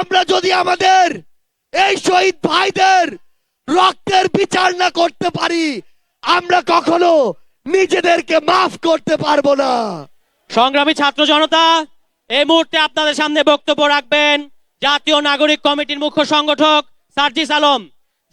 আমরা যদি আমাদের এই শহীদ ভাইদের রক্তের বিচার না করতে পারি, আমরা কখনো নিজেদেরকে মাফ করতে পারব না। সংগ্রামী ছাত্র জনতা, এই মুহূর্তে আপনাদের সামনে বক্তব্য রাখবেন জাতীয় নাগরিক কমিটির মুখ্য সংগঠক সার্জিস আলম।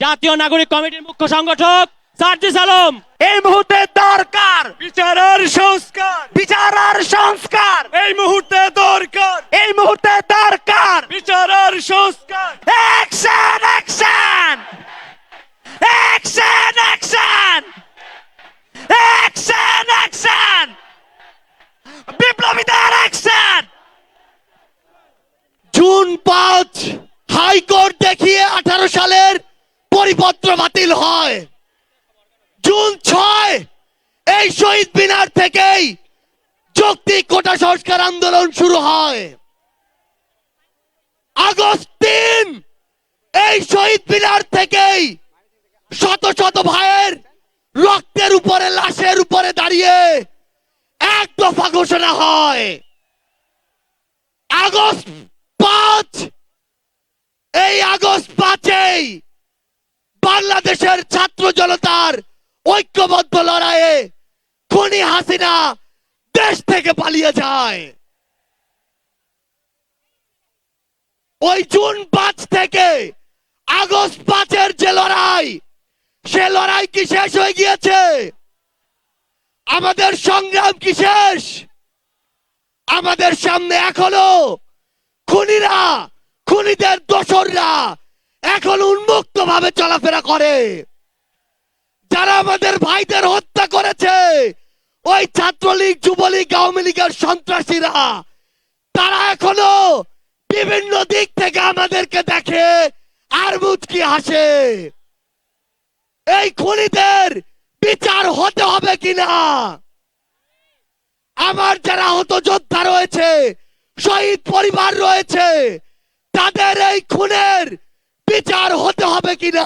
জাতীয় নাগরিক কমিটির মুখ্য সংগঠক সার্জিস আলম। এই মুহূর্তে দরকার। বিচারের সংস্কার। বিচারার সংস্কার। এই মুহূর্তে দরকার। এই মুহূর্তে দরকার। বিচারের সংস্কার। Action action action action action action বিপ্লবীদের অ্যাকশন জুন পাঁচ হাইকোর্ট দেখিয়ে আঠারো সালের পরিপত্র বাতিল হয়। জুন ছয়, এই শহীদ মিনার থেকেই যৌক্তিক কোটা সংস্কার আন্দোলন শুরু হয়। আগস্ট তিন, এই শহীদ মিনার থেকেই শত শত ভাইয়ের রক্তের উপরে, লাশের উপরে দাঁড়িয়ে এক দফা ঘোষণা হয়। আগস্ট পাঁচ, এই আগস্ট পাঁচেই বাংলাদেশের ছাত্র জনতার ঐক্যবদ্ধ লড়াইয়ে খুনি হাসিনা দেশ থেকে পালিয়ে যায়। ওই জুন পাঁচ থেকে আগস্ট পাঁচের যে লড়াই, সে লড়াই কি শেষ হয়ে গিয়েছে? আমাদের সংগ্রাম কি শেষ? আমাদের সামনে এখনও খুনিরা, খুনিদের দোসররা এখন উন্মুক্ত ভাবে চলাফেরা করে। যারা আমাদের ভাইদের হত্যা করেছে, ওই ছাত্রলীগ, যুবলীগ, আওয়ামী লীগের সন্ত্রাসীরা, তারা এখনও বিভিন্ন দিক থেকে আমাদেরকে দেখে আর মুচকি হাসে। এই খুনিদের বিচার হতে হবে কিনা? আমার যারা আহত যোদ্ধা রয়েছে, শহীদ পরিবার রয়েছে, তাদের এই খুনের বিচার হতে হবে কিনা?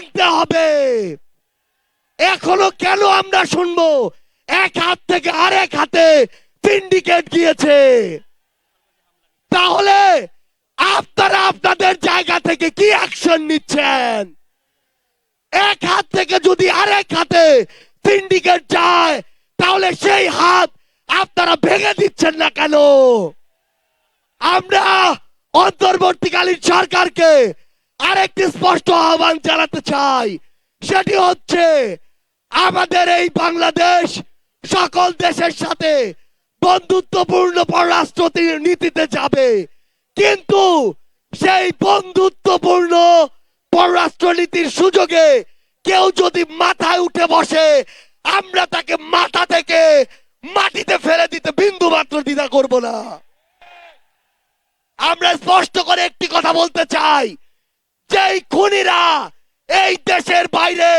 ভাঙতে হবে। এখনও কেন আমরা শুনব? এক হাত থেকে আরেক হাতে সিন্ডিকেট গিয়েছে। তাহলে আপনারা আপনাদের জায়গা থেকে কি অ্যাকশন নিচ্ছেন? এক হাত থেকে যদি আরেক হাতে সিন্ডিকেট যায়, তাহলে সেই হাত আপনারা ভেঙে দিচ্ছেন না কেন? আমরা অন্তর্বর্তীকালীন সরকারকে আরেকটি স্পষ্ট আহ্বান জানাতে চাই। সেটি হচ্ছে, আমাদের এই বাংলাদেশ সকল দেশের সাথে বন্ধুত্বপূর্ণ পররাষ্ট্র নীতিতে যাবে। কিন্তু সেই বন্ধুত্বপূর্ণ পররাষ্ট্র নীতির সুযোগে কেউ যদি মাথায় উঠে বসে, আমরা তাকে মাথা থেকে মাটিতে ফেলে দিতে বিন্দু মাত্র দ্বিধা করব না। আমরা স্পষ্ট করে একটি কথা বলতে চাই। যেই খুনিরা এই দেশের বাইরে,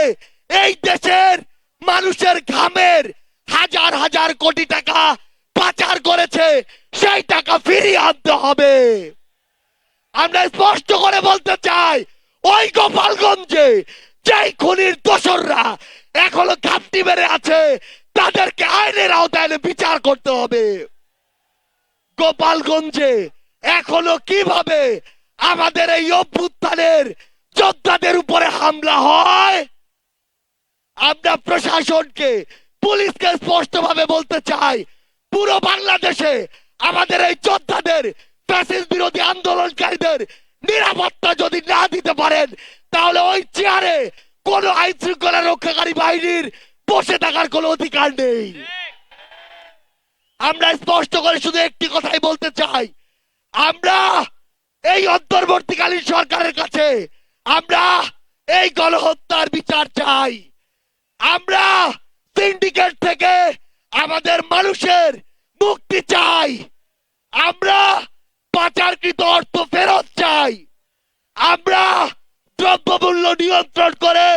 এই দেশের মানুষের ঘামের হাজার হাজার কোটি টাকা পাচার করেছে, সেই টাকা ফিরিয়ে আনতে হবে। আমরা স্পষ্ট করে বলতে চাই, ওই গোপালগঞ্জে যেই খুনির দোসররা এখনও ঘাপটি মেরে আছে, তাদেরকে আইনের আওতায় বিচার করতে হবে। গোপালগঞ্জে এখনও কীভাবে আমাদের এই অভ্যুত্থানের যোদ্ধাদের উপরে হামলা হয়। আমরা প্রশাসনকে, পুলিশকে স্পষ্টভাবে বলতে চাই, পুরো বাংলাদেশে আমাদের এই যোদ্ধাদের, ফ্যাসিস্ট বিরোধী আন্দোলনকারীদের নিরাপত্তা যদি না দিতে পারেন, তাহলে ওই চেয়ারে কোন আইন শৃঙ্খলা রক্ষাকারী বাহিনীর বসে থাকার কোনো অধিকার নেই। আমরা স্পষ্ট করে শুধু একটি কথাই বলতে চাই। আমরা অন্তর্বর্তীকালীন সরকারের কাছে আমরা এই গণহত্যার বিচার চাই। আমরা সিন্ডিকেট থেকে আমাদের মানুষের মুক্তি চাই। আমরা পাচারকৃত অর্থ ফেরত চাই। আমরা দ্রব্যমূল্য নিয়ন্ত্রণ করে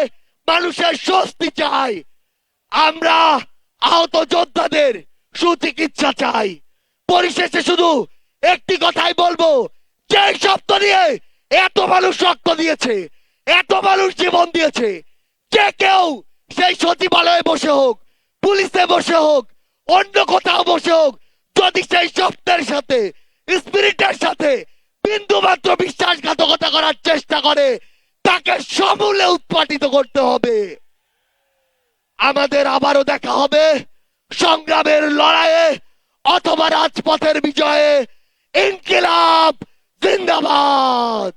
মানুষের স্বস্তি চাই। আমরা আহত যোদ্ধাদের সুচিকিৎসা চাই। পরিশেষে শুধু একটি কথাই বলব যে শব্দ নিয়ে এত মানুষ রক্ত দিয়েছে, এত মানুষ জীবন দিয়েছে, যে কেউ সেই সচিবালয়ে বসে হোক, পুলিশে বসে হোক, অন্য কোথাও বসে হোক, যদি সেই শব্দের সাথে, স্পিরিটের সাথে বিন্দু মাত্র বিশ্বাসঘাতকতা করার চেষ্টা করে, তাকে সমূলে উৎপাটিত করতে হবে। আমাদের আবারও দেখা হবে সংগ্রামের লড়াইয়ে অথবা রাজপথের বিজয়ে। ইনকিলাব! জিন্দাবাদ